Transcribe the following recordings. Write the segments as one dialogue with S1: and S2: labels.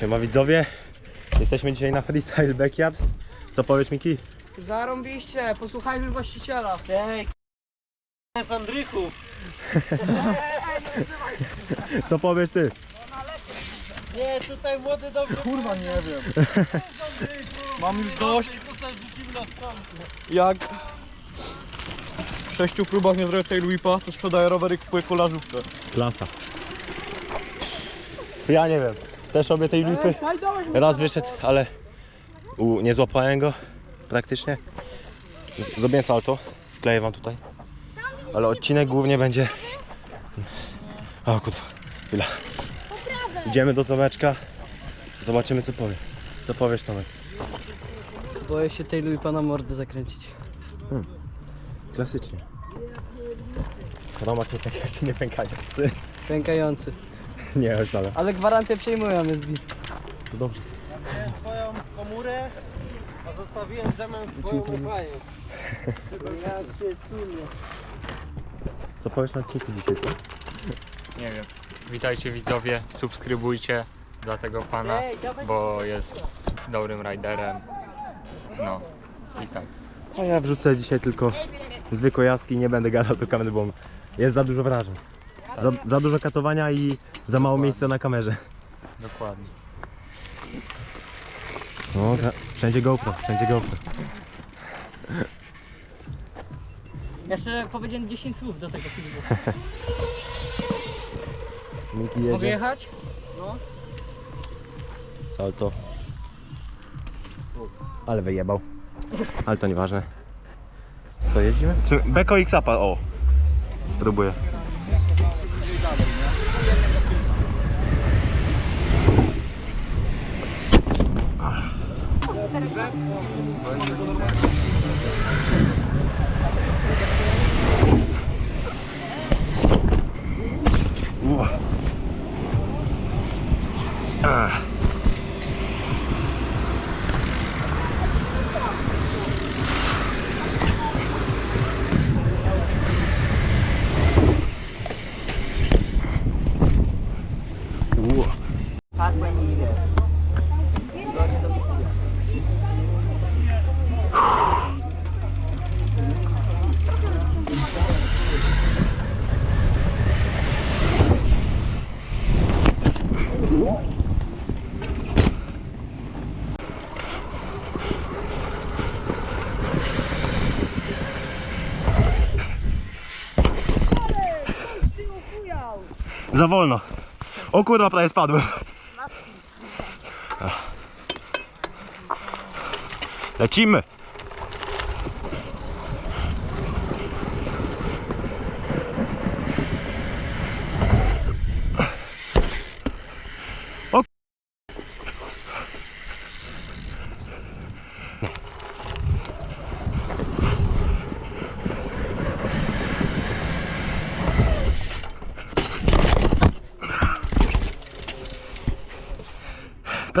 S1: Siema widzowie, jesteśmy dzisiaj na Freestyle Backyard. Co powiesz Miki?
S2: Zarąbiście, posłuchajmy właściciela.
S3: Ej, k***a z Andrychów.
S1: Co powiesz ty?
S3: Nie, tutaj młody dobrze... Kurwa, nie wiem. Mam już dość. Jak w sześciu próbach nie zrobię tej whipa, to sprzedaję rowery w kolażówkę.
S1: Klasa. Ja nie wiem, też robię tej lipy. Raz wyszedł, ale u, nie złapałem go praktycznie. Zrobiłem salto, wkleję wam tutaj. Ale odcinek głównie będzie... O kurwa, chwila. Idziemy do Tomeczka, zobaczymy co powie. Co powiesz Tomek?
S2: Boję się tej Louis pana mordę zakręcić.
S1: Klasycznie. Romak nie, pęka, nie pękający.
S2: Pękający.
S1: Nie, wcale.
S2: Ale gwarancję przejmują, więc git.
S1: To dobrze.
S3: Swoją komórę, a zostawiłem zamian w twoją ufaję.
S1: Co powiesz na odcinku dzisiaj, co?
S4: Nie wiem. Witajcie widzowie, subskrybujcie dla tego pana, bo jest dobrym riderem. No i tak.
S1: A ja wrzucę dzisiaj tylko zwykłe jaski, nie będę gadał do kamery, bo jest za dużo wrażeń. Za, za dużo katowania i za mało miejsca na kamerze.
S4: Dokładnie.
S1: No, wszędzie GoPro, wszędzie GoPro.
S2: Jeszcze powiedziałem 10 słów do tego filmu.
S1: Miki
S2: Mogę
S1: jedzie,
S2: jechać?
S1: salto. Ale wyjebał. Ale to nieważne. Co, jeździmy? Beko X Upa, o. Spróbuję. Uff. Za wolno. O kurwa, prawie spadłem. Lecimy.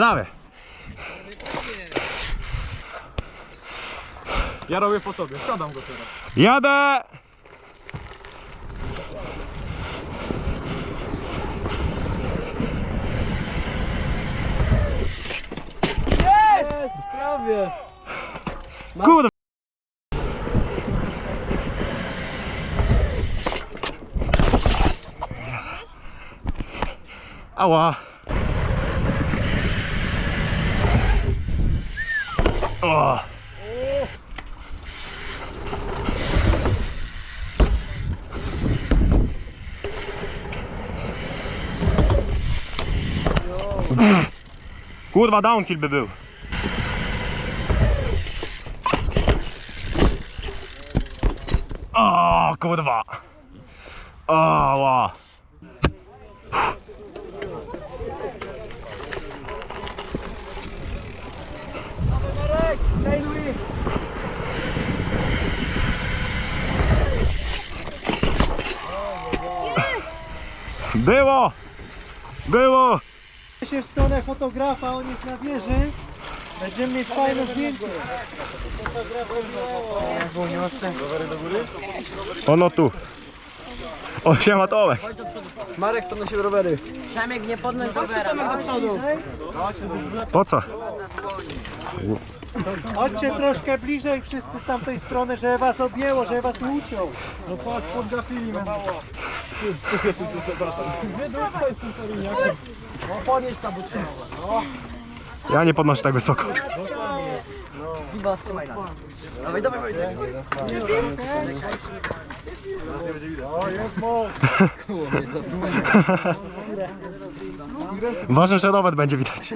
S1: Prawie.
S3: Ja robię po tobie, siadam go teraz.
S1: Jadę!
S2: Prawie.
S1: Kurwa! Ała! O! Kurwa, downkill by był. O, kurwa. Ała.
S2: Tej
S1: Było! Było!
S3: się w stronę fotografa, on jest na wieży. Będziemy mieć fajne zdjęcie.
S1: Ono tu. O, siema Tomek.
S3: Marek podnosił rowery.
S2: Przemek nie podnoś rowera.
S1: Po co?
S5: Chodźcie troszkę bliżej wszyscy z tamtej strony, żeby was objęło, żeby was nie uciął.
S3: No patrz, podgapili mnie.
S1: Ja nie podnoszę tak.
S2: Chyba trzymaj nas. Dawaj, dawaj, Wojtek.
S1: Ważne, że rower będzie widać.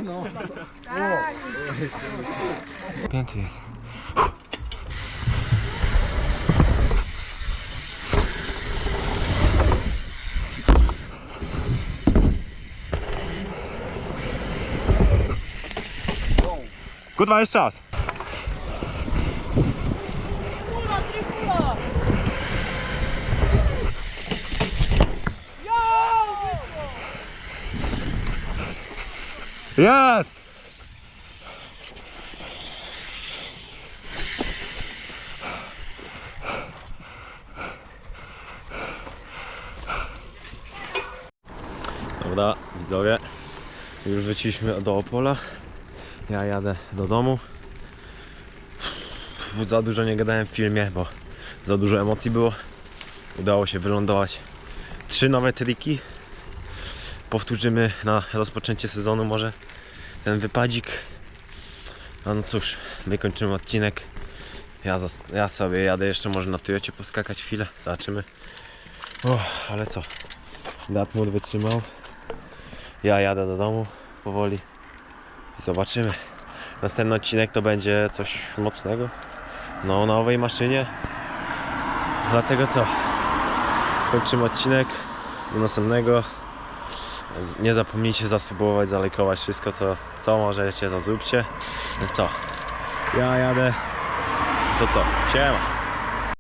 S1: Piękny jest. Kurwa, jest czas. Jest! Dobra, widzowie, już wróciliśmy do Opola. Ja jadę do domu. Za dużo nie gadałem w filmie, bo za dużo emocji było. Udało się wylądować trzy nowe triki. Powtórzymy na rozpoczęcie sezonu może ten wypadzik. A no cóż, my kończymy odcinek. Ja, ja sobie jadę jeszcze może na Toyocie poskakać chwilę, zobaczymy. O, ale co? Datmur wytrzymał. Ja jadę do domu powoli zobaczymy. Następny odcinek to będzie coś mocnego. No, na nowej maszynie. Dlatego co? Kończymy odcinek. Do następnego. Nie zapomnijcie zasubować, zalajkować wszystko co, co możecie, to zróbcie. No co? Ja jadę. To co? Siema.